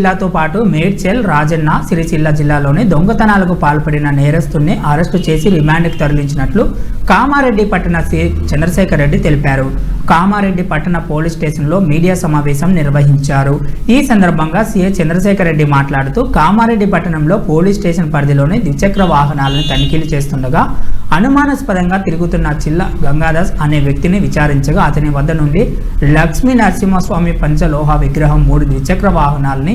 జిల్లాతో పాటు మేడ్చల్ రాజన్న సిరిసిల్ల జిల్లాలోని దొంగతనాలకు పాల్పడిన నేరస్తుల్ని అరెస్టు చేసి రిమాండ్కి తరలించినట్లు కామారెడ్డి పట్టణ సి చంద్రశేఖర్ రెడ్డి తెలిపారు. కామారెడ్డి పట్టణ పోలీస్ స్టేషన్లో మీడియా సమావేశం నిర్వహించారు. ఈ సందర్భంగా సీఏ చంద్రశేఖర్ రెడ్డి మాట్లాడుతూ కామారెడ్డి పట్టణంలో పోలీస్ స్టేషన్ పరిధిలోని ద్విచక్ర వాహనాలను తనిఖీలు చేస్తుండగా అనుమానాస్పదంగా తిరుగుతున్న చిల్ల గంగాదాస్ అనే వ్యక్తిని విచారించగా అతని వద్ద నుండి లక్ష్మీ నరసింహస్వామి పంచలోహ విగ్రహం మూడు ద్విచక్ర వాహనాలని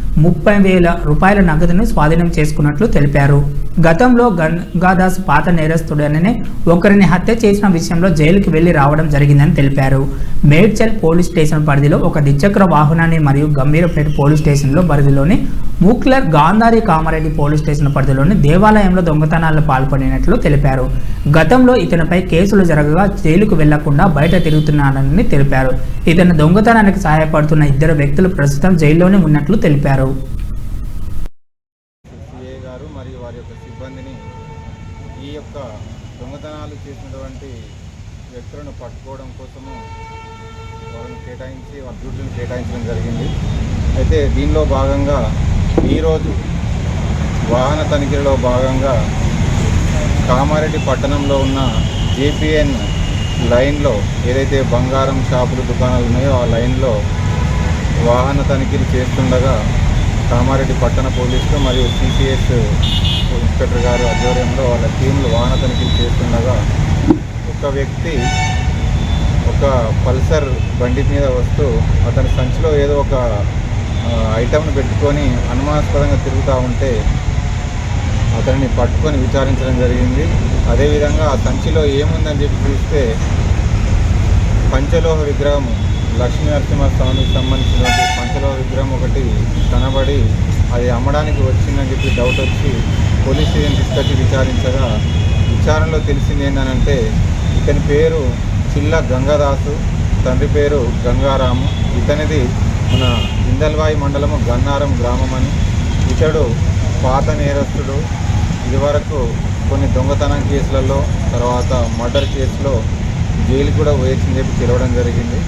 ముప్పై వేల రూపాయల నగదును స్వాధీనం చేసుకున్నట్లు తెలిపారు. గతంలో గంగాదాస్ పాత నేరస్తుడననే ఒకరిని హత్య చేసిన విషయంలో జైలుకి వెళ్ళి రావడం జరిగిందని తెలిపారు. మేడ్చల్ పోలీస్ స్టేషన్ పరిధిలో ఒక ద్విచక్ర వాహనాన్ని మరియు గంభీరపేట పోలీస్ స్టేషన్లో పరిధిలోని ముక్లర్ గాంధారి కామారెడ్డి పోలీస్ స్టేషన్ పరిధిలోని దేవాలయంలో దొంగతనాల్లో పాల్పడినట్లు తెలిపారు. గతంలో ఇతనిపై కేసులు జరగగా జైలుకు వెళ్ళకుండా బయట తిరుగుతున్నానని తెలిపారు. ఇతను దొంగతనానికి సహాయపడుతున్న ఇద్దరు వ్యక్తులు ప్రస్తుతం జైల్లోనే ఉన్నట్లు తెలిపారు. తెలిపారు గారు మరియు వారి యొక్క సిబ్బందిని ఈ యొక్క దొంగతనాలు చేసినటువంటి వ్యక్తులను పట్టుకోవడం కోసము వాళ్ళని కేటాయించి వాళ్ళ డ్యూటీలను కేటాయించడం జరిగింది. అయితే దీనిలో భాగంగా ఈరోజు వాహన తనిఖీలో భాగంగా కామారెడ్డి పట్టణంలో ఉన్న జేపీఎన్ లైన్లో ఏదైతే బంగారం షాపులు దుకాణాలు ఉన్నాయో ఆ లైన్లో వాహన తనిఖీలు చేస్తుండగా కామారెడ్డి పట్టణ పోలీసులు మరియు సిసిఎస్ ఇన్స్పెక్టర్ గారు ఆధ్వర్యంలో వాళ్ళ టీంలు వాహన తనిఖీలు చేస్తుండగా ఒక వ్యక్తి ఒక పల్సర్ బండి మీద వస్తూ అతని సంచిలో ఏదో ఒక ఐటమ్ను పెట్టుకొని అనుమానాస్పదంగా తిరుగుతూ ఉంటే అతన్ని పట్టుకొని విచారించడం జరిగింది. అదేవిధంగా ఆ సంచిలో ఏముందని చెప్పి చూస్తే పంచలోహ విగ్రహం లక్ష్మీ నరసింహస్వామికి సంబంధించినటువంటి పంచలోహ విగ్రహం ఒకటి కనబడి అది అమ్మడానికి వచ్చిందని చెప్పి డౌట్ వచ్చి పోలీస్ స్టేషన్ తీసుకొచ్చి విచారించగా విచారణలో తెలిసింది ఏంటంటే ఇతని పేరు చిల్ల గంగాదాసు తండ్రి పేరు గంగారాము ఇతనిది మన ఇందల్వాయి మండలము గన్నారం గ్రామం అని ఇతడు పాత నేరస్తుడు. ఇదివరకు కొన్ని దొంగతనం కేసులలో తర్వాత మర్డర్ కేసులో జైలు కూడా వేసింది చెప్పి తెలవడం జరిగింది.